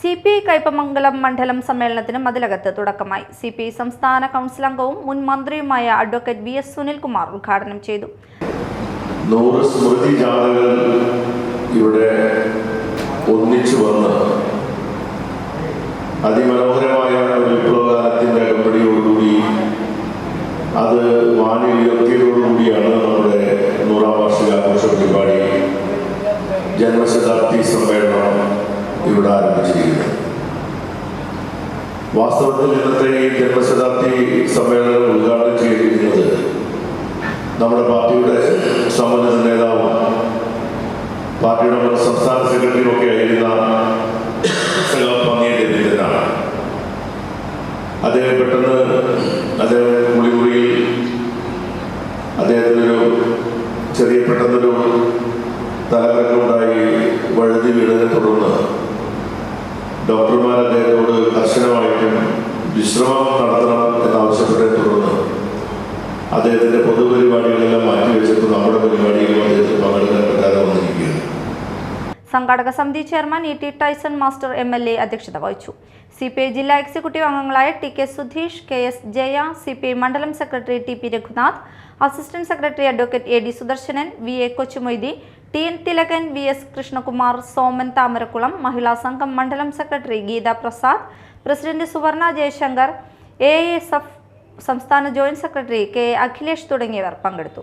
C P I Kaipamangalam മണ്ഡലം സമ്മേളനത്തിന് മതിലകത്ത് തുടക്കമായി. സി പി ഐ സംസ്ഥാന കൗൺസിൽ അംഗവും മുൻ മന്ത്രിയുമായ അഡ്വക്കേറ്റ് ബി എസ് സുനിൽകുമാർ ഉദ്ഘാടനം ചെയ്തു. നൂറ് സ്മൃതി ജാഥകൾ ഇവിടെ ഒന്നിച്ചു വന്ന് അതിമനോഹരമായ ഒരു വിപ്ലവകാലത്തിന്റെ അകമ്പടിയോടുകൂടി അത് വാനിൽ ഉയർത്തിയതോടുകൂടിയാണ് നമ്മുടെ നൂറാം വാർഷികാഘോഷ പരിപാടി ജന്മശതാബ്ദി സമ്മേളനം. ഇവിടെ ആരംഭിച്ചിരിക്കുന്നത്. വാസ്തവത്തിൽ ഇന്നത്തെ ഈ ജന്മശതാബ്ദി സമ്മേളനം ഉദ്ഘാടനം ചെയ്തിരിക്കുന്നത് നമ്മുടെ പാർട്ടിയുടെ സമ്മന്നത നേതാവും പാർട്ടിയുടെ സംസ്ഥാന സെക്രട്ടറിയും ഒക്കെ ആയിരുന്ന സഖാവ് പന്നിയ രവീന്ദ്രനാണ് അദ്ദേഹം പെട്ടെന്ന് അദ്ദേഹം കുളിമുറിയിൽ അദ്ദേഹത്തിനൊരു ചെറിയ പെട്ടെന്നൊരു തലകറക്കമുണ്ടായി വഴുതി വീണതിനെ തുടർന്ന് ഡോക്ടർമാർ അദ്ദേഹത്തോട് കർശനമായിട്ടും വിശ്രമം നടത്തണം എന്നാവശ്യപ്പെട്ടതിനെ തുടർന്ന് അദ്ദേഹത്തിന്റെ പൊതുപരിപാടികളെല്ലാം മാറ്റിവെച്ചിട്ട് നമ്മുടെ പരിപാടികളും അദ്ദേഹത്തിന് പങ്കെടുക്കാൻ പറ്റാതെ വന്നിരിക്കുകയാണ്. സംഘാടക സമിതി chairman E T Tyson master M L A അധ്യക്ഷത വഹിച്ചു. സി പി ഐ ജില്ലാ എക്സിക്യൂട്ടീവ് അംഗങ്ങളായ T K Sudheesh K S Jaya C P I മണ്ഡലം secretary T P Raghunath assistant secretary advocate A D Sudarsanan V A Kochumoithi T N Thilakan V S Krishnakumar Soman Thamarakkulam Mahila Sangham മണ്ഡലം secretary Geetha Prasad president Suvarna Jayasankar A S F സംസ്ഥാന joint secretary K Akhilesh തുടങ്ങിയവർ പങ്കെടുത്തു.